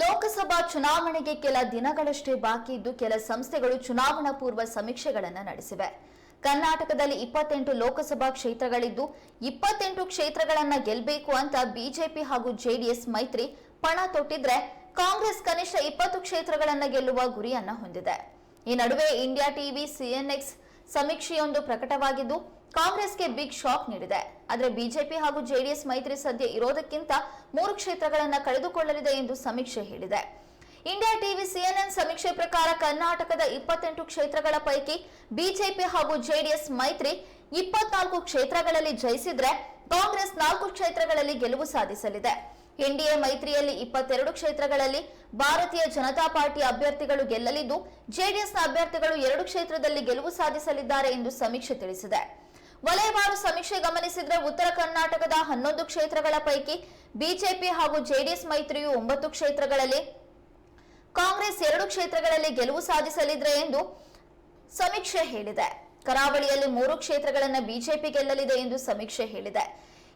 ಲೋಕಸಭಾ ಚುನಾವಣೆಗೆ ಕೆಲ ದಿನಗಳಷ್ಟೇ ಬಾಕಿ ಇದ್ದು ಕೆಲ ಸಂಸ್ಥೆಗಳು ಚುನಾವಣಾ ಪೂರ್ವ ಸಮೀಕ್ಷೆಗಳನ್ನು ನಡೆಸಿವೆ. ಕರ್ನಾಟಕದಲ್ಲಿ ಇಪ್ಪತ್ತೆಂಟು ಲೋಕಸಭಾ ಕ್ಷೇತ್ರಗಳಿದ್ದು ಇಪ್ಪತ್ತೆಂಟು ಕ್ಷೇತ್ರಗಳನ್ನ ಗೆಲ್ಲಬೇಕು ಅಂತ ಬಿಜೆಪಿ ಹಾಗೂ ಜೆಡಿಎಸ್ ಮೈತ್ರಿ ಪಣ ತೊಟ್ಟಿದ್ರೆ ಕಾಂಗ್ರೆಸ್ ಕನಿಷ್ಠ ಇಪ್ಪತ್ತು ಕ್ಷೇತ್ರಗಳನ್ನ ಗೆಲ್ಲುವ ಗುರಿಯನ್ನ ಹೊಂದಿದೆ. ಈ ನಡುವೆ ಇಂಡಿಯಾ ಟಿವಿ ಸಿಎನ್ಎಕ್ಸ್ ಸಮೀಕ್ಷೆಯೊಂದು ಪ್ರಕಟವಾಗಿದ್ದು ಕಾಂಗ್ರೆಸ್ಗೆ ಬಿಗ್ ಶಾಕ್ ನೀಡಿದೆ. ಆದರೆ ಬಿಜೆಪಿ ಹಾಗೂ ಜೆಡಿಎಸ್ ಮೈತ್ರಿ ಸದ್ಯ ಇರೋದಕ್ಕಿಂತ ಮೂರು ಕ್ಷೇತ್ರಗಳನ್ನು ಕಳೆದುಕೊಳ್ಳಲಿದೆ ಎಂದು ಸಮೀಕ್ಷೆ ಹೇಳಿದೆ. ಇಂಡಿಯಾ ಟಿವಿ ಸಿಎನ್ಎನ್ ಸಮೀಕ್ಷೆ ಪ್ರಕಾರ ಕರ್ನಾಟಕದ ಇಪ್ಪತ್ತೆಂಟು ಕ್ಷೇತ್ರಗಳ ಪೈಕಿ ಬಿಜೆಪಿ ಹಾಗೂ ಜೆಡಿಎಸ್ ಮೈತ್ರಿ ಇಪ್ಪತ್ನಾಲ್ಕು ಕ್ಷೇತ್ರಗಳಲ್ಲಿ ಜಯಿಸಿದ್ರೆ ಕಾಂಗ್ರೆಸ್ ನಾಲ್ಕು ಕ್ಷೇತ್ರಗಳಲ್ಲಿ ಗೆಲುವು ಸಾಧಿಸಲಿದೆ. ಎನ್ಡಿಎ ಮೈತ್ರಿಯಲ್ಲಿ ಇಪ್ಪತ್ತೆರಡು ಕ್ಷೇತ್ರಗಳಲ್ಲಿ ಭಾರತೀಯ ಜನತಾ ಪಾರ್ಟಿ ಅಭ್ಯರ್ಥಿಗಳು ಗೆಲ್ಲಲಿದ್ದು, ಜೆಡಿಎಸ್ನ ಅಭ್ಯರ್ಥಿಗಳು ಎರಡು ಕ್ಷೇತ್ರದಲ್ಲಿ ಗೆಲುವು ಸಾಧಿಸಲಿದ್ದಾರೆ ಎಂದು ಸಮೀಕ್ಷೆ ತಿಳಿಸಿದೆ. ವಲಯವಾರು ಸಮೀಕ್ಷೆ ಗಮನಿಸಿದ್ರೆ ಉತ್ತರ ಕರ್ನಾಟಕದ ಹನ್ನೊಂದು ಕ್ಷೇತ್ರಗಳ ಪೈಕಿ ಬಿಜೆಪಿ ಹಾಗೂ ಜೆಡಿಎಸ್ ಮೈತ್ರಿಯು ಒಂಬತ್ತು ಕ್ಷೇತ್ರಗಳಲ್ಲಿ, ಕಾಂಗ್ರೆಸ್ ಎರಡು ಕ್ಷೇತ್ರಗಳಲ್ಲಿ ಗೆಲುವು ಸಾಧಿಸಲಿದೆ ಎಂದು ಸಮೀಕ್ಷೆ ಹೇಳಿದೆ. ಕರಾವಳಿಯಲ್ಲಿ ಮೂರು ಕ್ಷೇತ್ರಗಳನ್ನು ಬಿಜೆಪಿ ಗೆಲ್ಲಲಿದೆ ಎಂದು ಸಮೀಕ್ಷೆ ಹೇಳಿದೆ.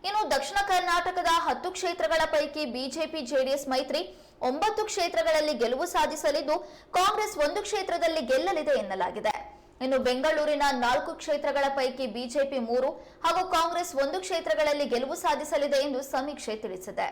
ಇನ್ನು ದಕ್ಷಿಣ ಕರ್ನಾಟಕದ ಹತ್ತು ಕ್ಷೇತ್ರಗಳ ಪೈಕಿ ಬಿಜೆಪಿ, ಜೆಡಿಎಸ್ ಮೈತ್ರಿ ಒಂಬತ್ತು ಕ್ಷೇತ್ರಗಳಲ್ಲಿ ಗೆಲುವು ಸಾಧಿಸಲಿದ್ದು, ಕಾಂಗ್ರೆಸ್ ಒಂದು ಕ್ಷೇತ್ರದಲ್ಲಿ ಗೆಲ್ಲಲಿದೆ ಎನ್ನಲಾಗಿದೆ. ಇನ್ನು ಬೆಂಗಳೂರಿನ ನಾಲ್ಕು ಕ್ಷೇತ್ರಗಳ ಪೈಕಿ ಬಿಜೆಪಿ ಮೂರು ಹಾಗೂ ಕಾಂಗ್ರೆಸ್ ಒಂದು ಕ್ಷೇತ್ರಗಳಲ್ಲಿ ಗೆಲುವು ಸಾಧಿಸಲಿದೆ ಎಂದು ಸಮೀಕ್ಷೆ ತಿಳಿಸಿದೆ.